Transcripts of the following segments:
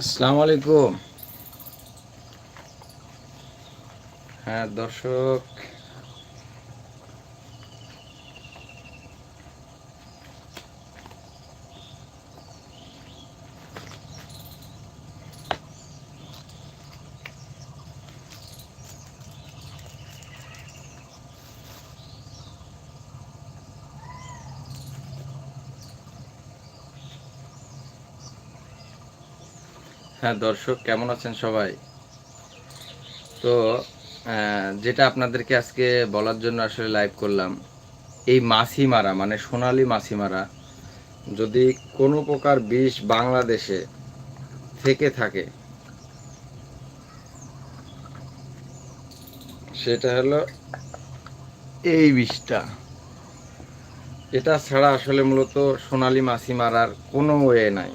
আসসালামু আলাইকুম। হ্যাঁ দর্শক। হ্যাঁ দর্শক, কেমন আছেন সবাই? তো যেটা আপনাদেরকে আজকে বলার জন্য আসলে লাইভ করলাম, এই মাছি মারা মানে সোনালি মাছি মারা যদি কোনো প্রকার বিষ বাংলাদেশে থেকে থাকে, সেটা হলো এই বিষটা। এটা ছাড়া আসলে মূলত সোনালি মাছি মারার কোনো ওয়ে নাই।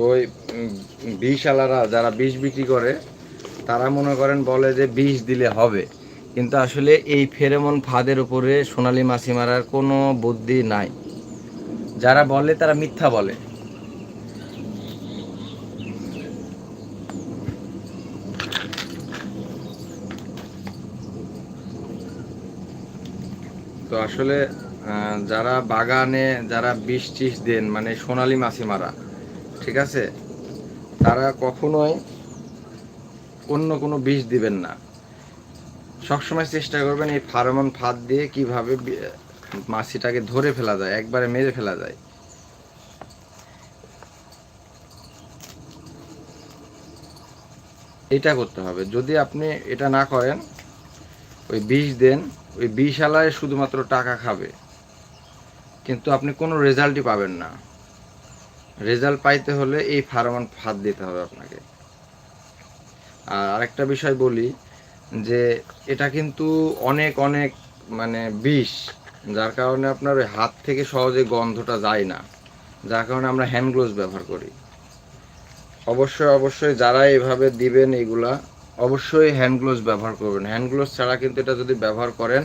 ওই বিষওয়ালারা যারা বিষ বিক্রি করে, তারা মনে করেন বলে যে বিষ দিলে হবে। কিন্তু আসলে এই ফেরেমন ফাঁদের উপরে সোনালী মাছি মারার কোনো বুদ্ধি নাই। যারা বলে, তারা মিথ্যা বলে। তো আসলে যারা বাগানে যারা বিষ টিষ দেন মানে সোনালি মাছি মারা ঠিক আছে? তারা কখনোই অন্য কোনো বিষ দিবেন না। সবসময় চেষ্টা করবেন এই ফার্মন ফাঁদ দিয়ে কীভাবে মাছিটাকে ধরে ফেলা যায়, একবারে মেরে ফেলা যায়। এটা করতে হবে। যদি আপনি এটা না করেন, ওই বিষ দেন, ওই বিষালায় শুধুমাত্র টাকা খাবে। কিন্তু আপনি কোনো রেজাল্টই পাবেন না। রেজাল্ট পাইতে হলে এই ফার্মান ফাঁদ দিতে হবে আপনাকে। আর আরেকটা বিষয় বলি যে এটা কিন্তু অনেক অনেক মানে বিষ, যার কারণে আপনার ওই হাত থেকে সহজে গন্ধটা যায় না, যার কারণে আমরা হ্যান্ড গ্লোভস ব্যবহার করি। অবশ্যই অবশ্যই যারা এভাবে দিবেন এগুলা, অবশ্যই হ্যান্ড গ্লোভস ব্যবহার করবেন। হ্যান্ড গ্লোভস ছাড়া কিন্তু এটা যদি ব্যবহার করেন,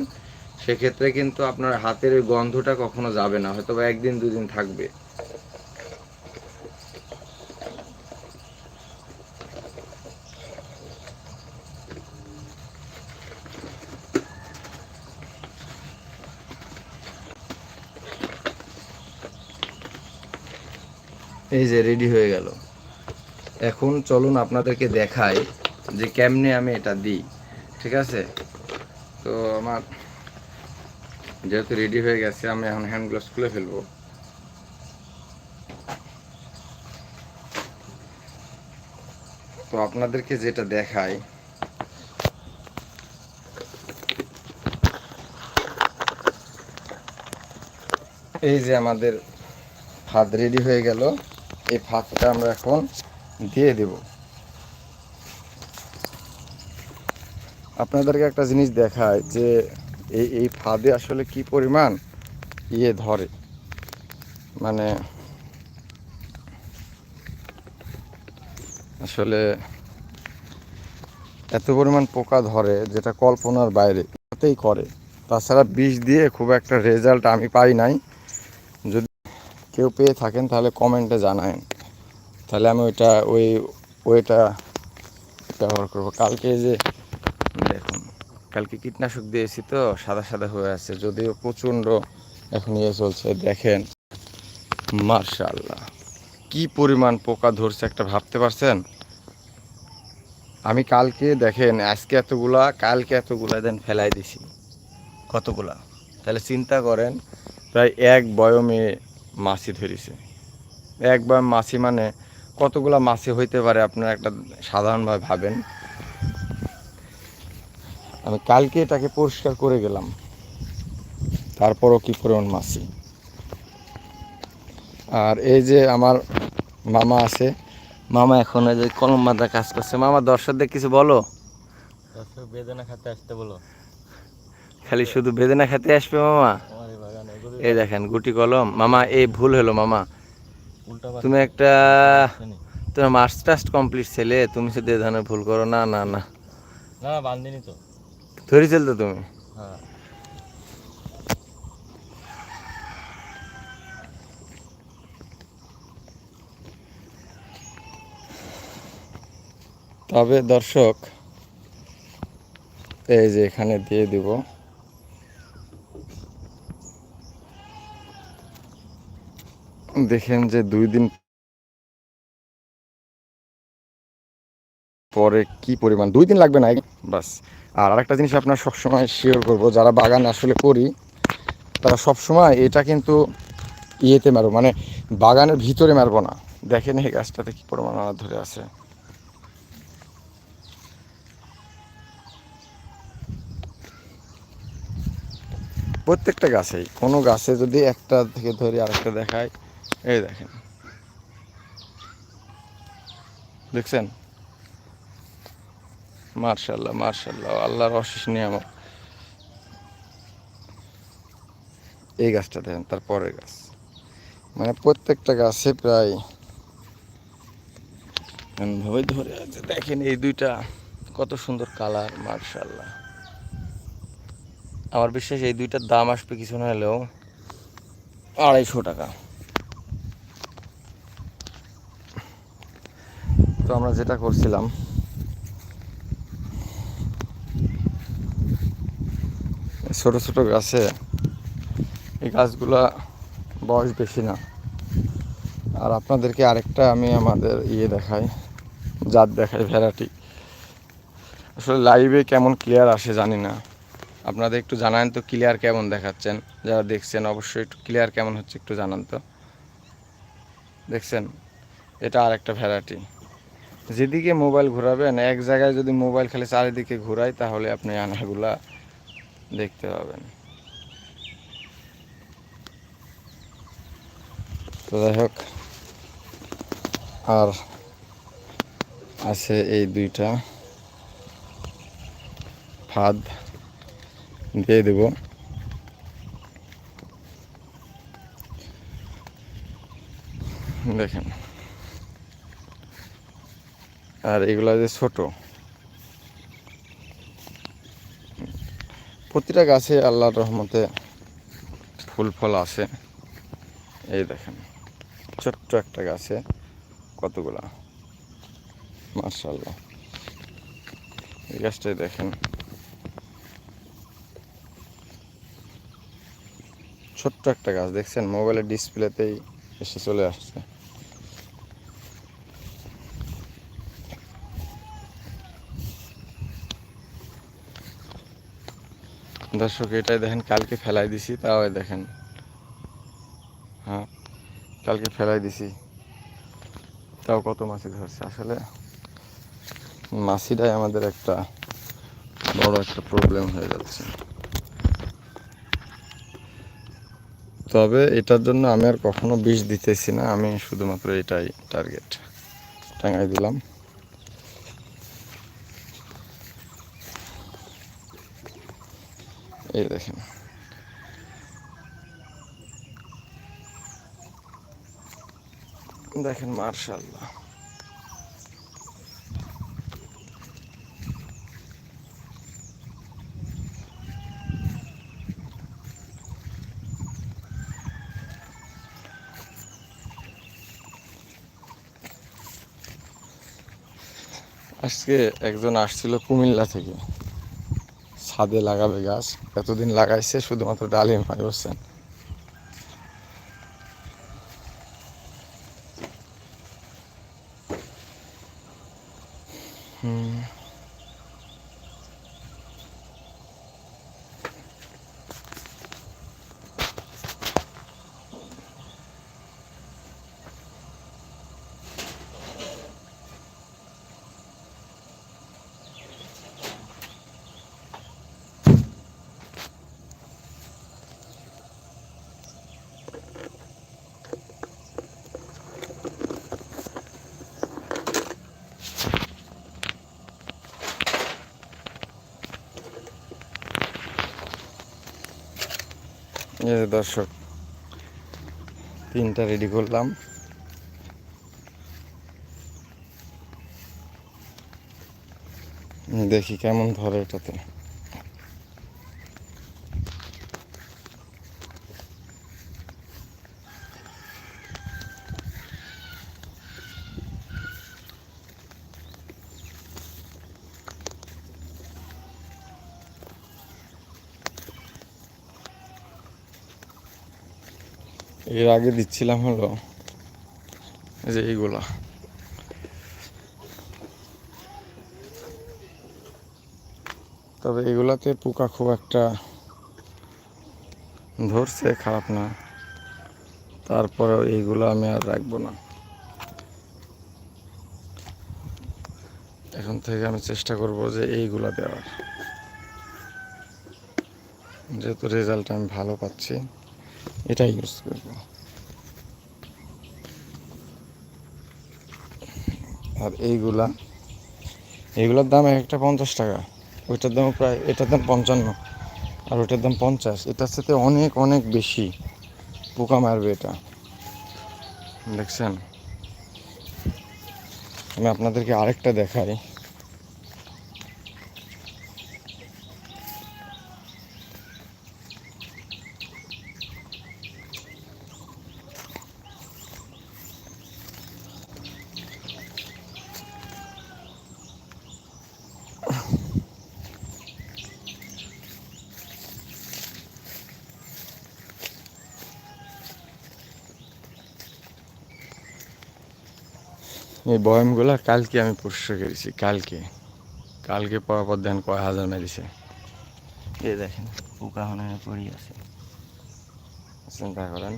সেক্ষেত্রে কিন্তু আপনার হাতের গন্ধটা কখনো যাবে না হয়তো বা একদিন, দুদিন থাকবে। এই যে রেডি হয়ে গেল। এখন চলুন আপনাদেরকে দেখাই যে কেমনে আমি এটা দিই, ঠিক আছে? তো আমার যেহেতু রেডি হয়ে গেছে, আমি এখন হ্যান্ড গ্লাভস খুলে ফেলব। তো আপনাদেরকে যেটা দেখাই, এই যে আমাদের ভাত রেডি হয়ে গেল। এই ভাতটা আমরা এখন দিয়ে দেব। আপনাদেরকে একটা জিনিস দেখায় যে এই এই ফাঁদে আসলে কি পরিমাণ ইয়ে ধরে। মানে আসলে এত পরিমাণ পোকা ধরে যেটা কল্পনার বাইরে, তাতেই করে। তাছাড়া বিষ দিয়ে খুব একটা রেজাল্ট আমি পাই নাই। কেউ পেয়ে থাকেন, তাহলে কমেন্টে জানায়েন। তাহলে আমি ওইটা, ওই, ওইটা ব্যবহার করব। কালকে যে, দেখুন, কালকে কীটনাশক দিয়েছি তো, সাদা সাদা হয়ে আছে, যদিও প্রচণ্ড এখন ইয়ে চলছে, দেখেন। মার্শাল্লাহ, কি পরিমাণ পোকা ধরছে একটা ভাবতে পারছেন? আমি কালকে, দেখেন, আজকে এতগুলা, কালকে এতগুলা, দেন ফেলাই দিছি। কতগুলা? তাহলে চিন্তা করেন, প্রায় এক বয়মে মাছি ধরেছে। একবার মাছি মানে কতগুলো মাছি হইতে পারে আপনারা একটা সাধারণভাবে ভাবেন? আমি কালকে এটাকে পরিষ্কার করে গেলাম। তারপরও কি পরিমাণ মাছি আর এই যে আমার মামা আছে মামা এখন এই যে কলম বাঁধা কাজ করছে। মামা দর্শকদের কিছু বলো? দর্শক বেদনা খাতে আসতে বলো। খালি শুধু বেদনা খেতে আসবে মামা? এই দেখেন গুটি কলম। মামা এই ভুল হলো মামা। তুমি একটা তোমার মাস্টার্স কমপ্লিট ছেলে তুমি সে ধরনের ভুল করো। না না না। বান্ধিনি তো। ধরে চলতো তুমি? তবে দর্শক এই যে এখানে দিয়ে দিব। দেখেন যে দুই দিন পরে কি পরিমাণ, দুই দিন লাগবে না, বাস। আর আরেকটা জিনিস আপনার সবসময় শেয়ার করব, যারা বাগান আসলে করি, তারা সবসময় এটা কিন্তু ইয়েতে মারবো মানে বাগানের ভিতরে মারবো না। দেখেন এই গাছটাতে কি পরিমাণ ধরে আছে। প্রত্যেকটা গাছেই, কোনো গাছে যদি একটা থেকে ধরে আরেকটা দেখায় এই দেখেন। দেখছেন? মার্শাল্লাহ মার্শাল্লাহ, আল্লাহর অশেষ নিয়ামক এই গাছটা দেখেন তারপরের গাছ। মানে প্রত্যেকটা গাছে প্রায় এমনভাবে ধরে আছে। দেখেন এই দুইটা, কত সুন্দর কালার, মার্শাল্লাহ। আমার বিশ্বাস এই দুইটার দাম আসবে কিছু না হলেও আড়াইশো টাকা। তো আমরা যেটা করছিলাম, ছোট ছোট গাছে এই গাছগুলা বয়স বেশি না। আর আপনাদেরকে আরেকটা আমি আমাদের ইয়ে দেখাই, জাত দেখাই ভ্যারাইটি আসলে লাইভে কেমন ক্লিয়ার আসে জানি না। আপনাদের একটু জানান তো ক্লিয়ার কেমন দেখাচ্ছেন। যারা দেখছেন অবশ্যই একটু ক্লিয়ার কেমন হচ্ছে একটু জানান তো। দেখছেন, এটা আরেকটা ভ্যারাইটি যেদিকে মোবাইল ঘোরাবেন, এক জায়গায় যদি মোবাইল খালি চারিদিকে ঘোরায়, তাহলে আপনি আনাগুলা দেখতে পাবেন। তো যাই হোক, আর আছে এই দুইটা। ফাদ দিয়ে দেব। দেখেন। আর এগুলা যে ছোট। প্রতিটা গাছে আল্লাহর রহমতে ফুল ফল আসে এই দেখেন, ছোট্ট একটা গাছে কতগুলা। মার্শাল্লাহ এই গাছটাই দেখেন, ছোট্ট একটা গাছ, দেখছেন? মোবাইলের ডিসপ্লেতেই এসে চলে আসছে। দর্শক, এটাই দেখেন, কালকে ফেলাই দিছি, তাও দেখেন। হ্যাঁ কালকে ফেলাই দিছি। তাও কত মাছি ধরছে? আসলে মাছিটাই আমাদের একটা বড় একটা প্রবলেম হয়ে যাচ্ছে। তবে এটার জন্য আমি আর কখনো বিষ দিতেছি না, আমি শুধুমাত্র এটাই টার্গেট টাঙাই দিলাম। এই দেখেন। দেখেন মার্শাল্লাহ। আজকে একজন আসছিল কুমিল্লা থেকে। ছাদে লাগাবে গাছ এতদিন লাগাইছে শুধুমাত্র ডালিম হয় বুঝছেন হুম। দর্শক তিনটা রেডি করলাম। দেখি কেমন ধরে এটাতে। এর আগে দিচ্ছিলাম হলো যে এইগুলা। তবে এগুলাতে পোকা খুব একটা ধরছে, খারাপ না। তারপরেও এইগুলো আমি আর রাখব না। এখন থেকে আমি চেষ্টা করব যে এইগুলা দেওয়ার। যেহেতু রেজাল্ট আমি ভালো পাচ্ছি। এটাই ইউজ করব। আর এইগুলা, এইগুলোর দাম একটা পঞ্চাশ টাকা। ওইটার দাম প্রায়, এটার দাম পঞ্চান্ন। আর ওইটার দাম পঞ্চাশ। এটার সাথে অনেক অনেক বেশি পোকা মারবে এটা। দেখছেন? আমি আপনাদেরকে আরেকটা দেখাই। এই বয়ামগুলো কালকে আমি পরিষ্কার করেছি কালকে। কালকে পর পর দেন কয় হাজার মেরেছে। এই দেখেন পোকা হনে পড়ি আছে। চিন্তা করেন।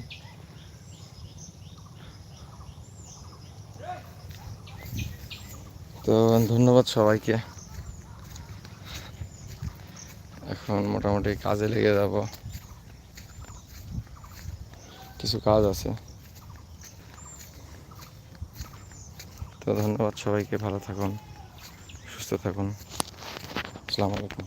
তো ধন্যবাদ সবাইকে। এখন মোটামুটি কাজে লেগে যাব। কিছু কাজ আছে। তো ধন্যবাদ সবাইকে ভালো থাকুন সুস্থ থাকুন। আসসালামু আলাইকুম।